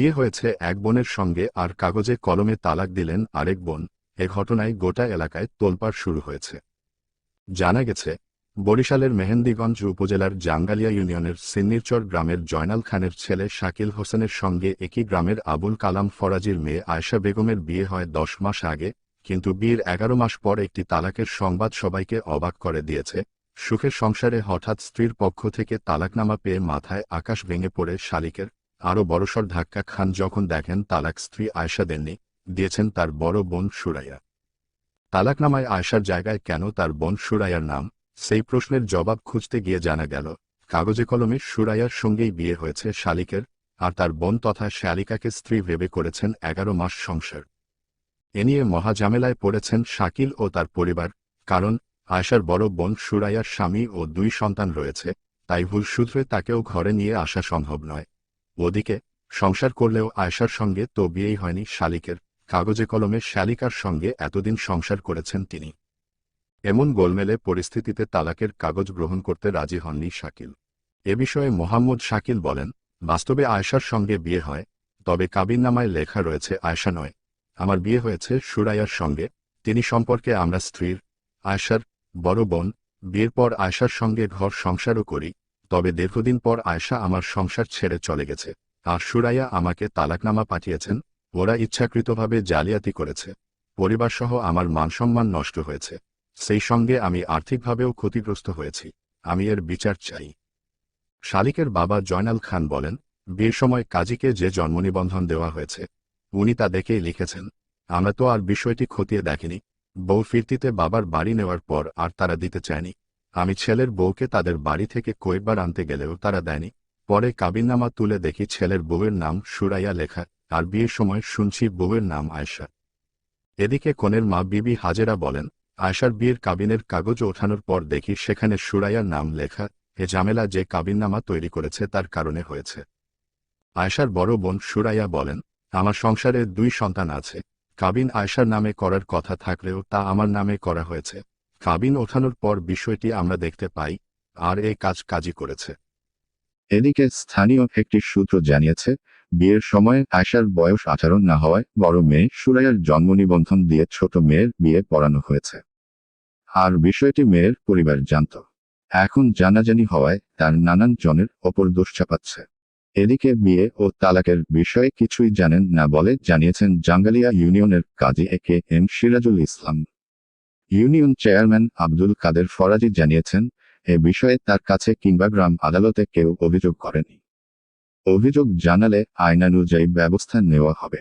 বিয়ে হয়েছে এক বোনের সঙ্গে আর কাগজে কলমে তালাক দিলেন আরেক বোন। এ ঘটনায় গোটা এলাকায় তোলপাড় শুরু হয়েছে। জানা গেছে, বরিশালের মেহেন্দিগঞ্জ উপজেলার জাঙ্গালিয়া ইউনিয়নের সিন্নিরচর গ্রামের জয়নাল খানের ছেলে শাকিল হোসেনের সঙ্গে একই গ্রামের আবুল কালাম ফরাজির মেয়ে আয়শা বেগমের বিয়ে হয় দশ মাস আগে, কিন্তু বিয়ের এগারো মাস পর একটি তালাকের সংবাদ সবাইকে অবাক করে দিয়েছে। সুখের সংসারে হঠাৎ স্ত্রীর পক্ষ থেকে তালাকনামা পেয়ে মাথায় আকাশ ভেঙে পড়ে শালিকের আরও বড়সড় ধাক্কা খান যখন দেখেন তালাক স্ত্রী আয়শা দেননি, দিয়েছেন তার বড় বোন সুরাইয়া। তালাকনামায় আয়শার জায়গায় কেন তার বোন সুরাইয়ার নাম? সেই প্রশ্নের জবাব খুঁজতে গিয়ে জানা গেল, কাগজে কলমে সুরাইয়ার সঙ্গেই বিয়ে হয়েছে শালিকের, আর তার বোন তথা শালিকাকে স্ত্রী ভেবে করেছেন এগারো মাস সংসার। এ নিয়ে মহাজামেলায় পড়েছেন শাকিল ও তার পরিবার, কারণ আয়শার বড় বোন সুরাইয়ার স্বামী ও দুই সন্তান রয়েছে, তাই ভুল সূত্রে তাকেও ঘরে নিয়ে আসা সম্ভব নয়। ওদিকে, সংসার করলেও আয়শার সঙ্গে তো বিয়েই হয়নি শালিকের। কাগজে কলমে শালিকার সঙ্গে এতদিন সংসার করেছেন তিনি। এমন গোলমেলে পরিস্থিতিতে তালাকের কাগজ গ্রহণ করতে রাজি হননি শাকিল। এ বিষয়ে মোহাম্মদ শাকিল বলেন, বাস্তবে আয়শার সঙ্গে বিয়ে হয়, তবে কাবিননামায় লেখা রয়েছে, আয়শা নয়, আমার বিয়ে হয়েছে সুরাইয়ার সঙ্গে, তিনি সম্পর্কে আমরা স্ত্রীর, আয়শার বড় বোন, বিয়ের পর আয়শার সঙ্গে ঘর সংসারও করি তবে দীর্ঘদিন পর আয়শা আমার সংসার ছেড়ে চলে গেছে। আর সুরাইয়া আমাকে তালাকনামা পাঠিয়েছেন, ওরা ইচ্ছাকৃতভাবে জালিয়াতি করেছে। পরিবারসহ আমার মানসম্মান নষ্ট হয়েছে। সেই সঙ্গে আমি আর্থিকভাবেও ক্ষতিগ্রস্ত হয়েছি। আমি এর বিচার চাই। শালিকের বাবা জয়নাল খান বলেন, বিয়ের সময় কাজীকে যে জন্মনিবন্ধন দেওয়া হয়েছে, উনি তা দেখেই লিখেছেন। আমরা তো আর বিষয়টি খতিয়ে দেখিনি। বউ ফিরতিতে বাবার বাড়ি নেওয়ার পর আর তারা দিতে চায়নি। আমি ছেলের বউকে তাদের বাড়ি থেকে কয়েকবার আনতে গেলেও তারা দেয়নি। পরে কাবিননামা তুলে দেখি ছেলের বউয়ের নাম সুরাইয়া লেখা, আর বিয়ের সময় শুনছি বউয়ের নাম আয়শা। এদিকে কনের মা বিবি হাজেরা বলেন, আয়শার বিয়ের কাবিনের কাগজ ওঠানোর পর দেখি সেখানে সুরাইয়ার নাম লেখা, এ ঝামেলা যে কাবিননামা তৈরি করেছে তার কারণে হয়েছে। আয়শার বড় বোন সুরাইয়া বলেন, আমার সংসারে দুই সন্তান আছে, কাবিন আয়শার নামে করার কথা থাকলেও তা আমার নামে করা হয়েছে। কাবিন ওঠানোর পর বিষয়টি আমরা দেখতে পাই, আর এই কাজ কাজই করেছে। এদিকে স্থানীয় একটি সূত্র জানিয়েছে, বিয়ের সময় আয়শার বয়স আঠারো না হওয়ায় বড় মেয়ে সুরাইয়ার জন্ম নিবন্ধন দিয়ে ছোট মেয়ের বিয়ে পড়ানো হয়েছে। আর বিষয়টি মেয়ের পরিবার জানত। এখন জানাজানি হওয়ায় তার নানান জনের ওপর দোষ চাপাচ্ছে। এদিকে বিয়ে ও তালাকের বিষয়ে কিছুই জানেন না বলে জানিয়েছেন জাঙ্গালিয়া ইউনিয়নের Kazi A K M Sirajul Islam. Union chairman Abdul Kader Faraji জানিয়েছেন, এ বিষয়ে তার কাছে কিংবা গ্রাম আদালতে কেউ অভিযোগ করেনি। অভিযোগ জানালে আইনানুযায়ী ব্যবস্থা নেওয়া হবে।